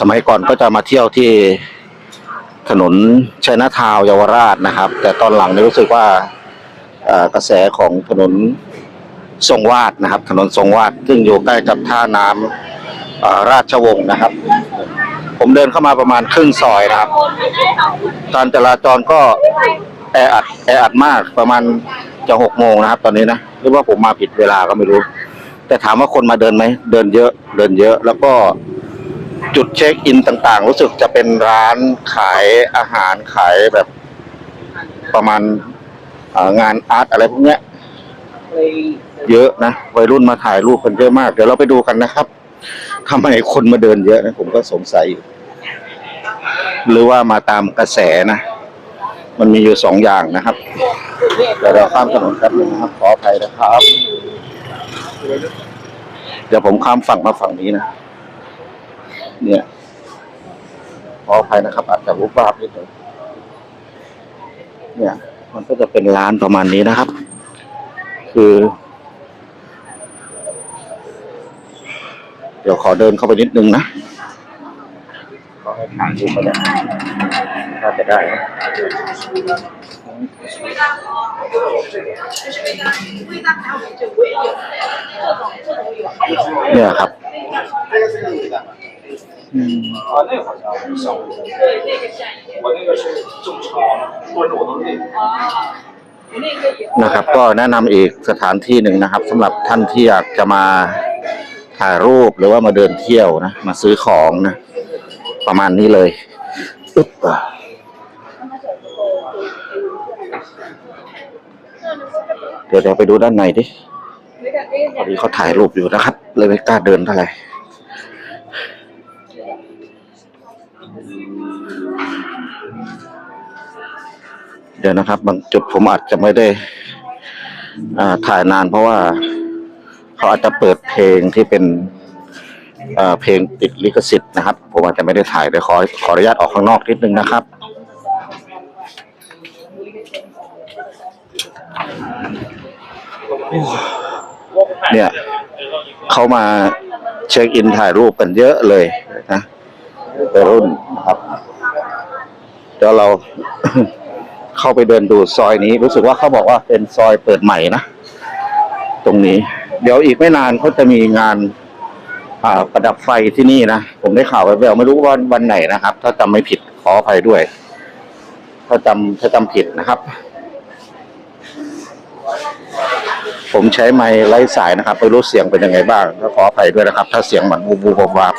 สมัยก่อนก็จะมาเที่ยวที่ถนนชัยนาทาวเยาวราชนะครับ แต่ตอนหลังนี่รู้สึกว่ากระแสของถนนทรงวาดนะครับ ถนนทรงวาดซึ่งอยู่ใกล้กับท่าน้ำอ่าราชวงศ์นะครับ ผมเดินเข้ามาประมาณครึ่งซอยนะครับการจราจรก็แออัดแออัดมากประมาณจะหกโมงนะครับ ตอนนี้นะหรือว่าผมมาผิดเวลาก็ไม่รู้ แต่ถามว่าคนมาเดินไหมเดินเยอะ เดินเยอะ แล้วก็ จุดเช็คอินต่างๆ รู้สึกจะเป็นร้านขายอาหารขายแบบประมาณงานอาร์ตอะไรพวกเนี้ย เยอะนะวัยรุ่นมาถ่ายรูปกันเยอะมาก เดี๋ยวเราไปดูกันนะครับทำไมคนมาเดินเยอะนะผมก็สงสัยอยู่หรือว่ามาตามกระแสนะ มันมีอยู่สองอย่างนะครับเดี๋ยวเราข้ามถนนแป๊บนึงนะครับ ขออภัยนะครับ เดี๋ยวผมข้ามฝั่งมาฝั่งนี้นะ เนี่ยขออภัยนะครับ อาจจะรูปภาพนิดหนึ่งเนี่ย มันก็จะเป็นร้านประมาณนี้นะครับ คือ เดี๋ยวขอเดินเข้าไปนิดนึงนะขอให้ถ่ายรูปไปเลยน่าจะได้นะเนี่ยครับ อืม 啊，那好像上午，我那个是正常炖我都那个。 นะครับ ก็แนะนำอีกสถานที่หนึ่งนะครับสำหรับท่านที่อยากจะมาถ่ายรูปหรือว่ามาเดินเที่ยวนะ มาซื้อของนะ ประมาณนี้เลยอึ๊บอ่ะเดี๋ยวเดี๋ยวไปดูด้านในดิพอดีเขาถ่ายรูปอยู่นะครับ เลยไม่กล้าเดินเท่าไหร่ เดี๋ยวนะครับ บางจุดผมอาจจะไม่ได้ถ่ายนานเพราะว่า เขาอาจจะเปิดเพลงที่เป็นเพลงติดลิขสิทธิ์นะครับ ผมอาจจะไม่ได้ถ่ายเดี๋ยวขอขออนุญาตออกข้างนอกนิดนึงนะครับเนี่ยเขามาเช็คอินถ่ายรูปกันเยอะเลยนะไปรุ่นนะครับ เดี๋ยวเรา เข้าไปเดินดูซอยนี้ รู้สึกว่าเขาบอกว่าเป็นซอยเปิดใหม่นะ ตรงนี้ เดี๋ยวอีกไม่นานเขาจะมีงาน อ่าประดับไฟที่นี่นะ ผมได้ข่าวไปแววไม่รู้ว่าวันวันไหนนะครับ ถ้าจำไม่ผิดขออภัยด้วย ถ้าจำถ้าจำผิดนะครับ ผมใช้ไมค์ไร้สายนะครับไม่รู้เสียงเป็นยังไงบ้างก็ขออภัยด้วยนะครับ ถ้าเสียงเหมือนบูบูบวาบ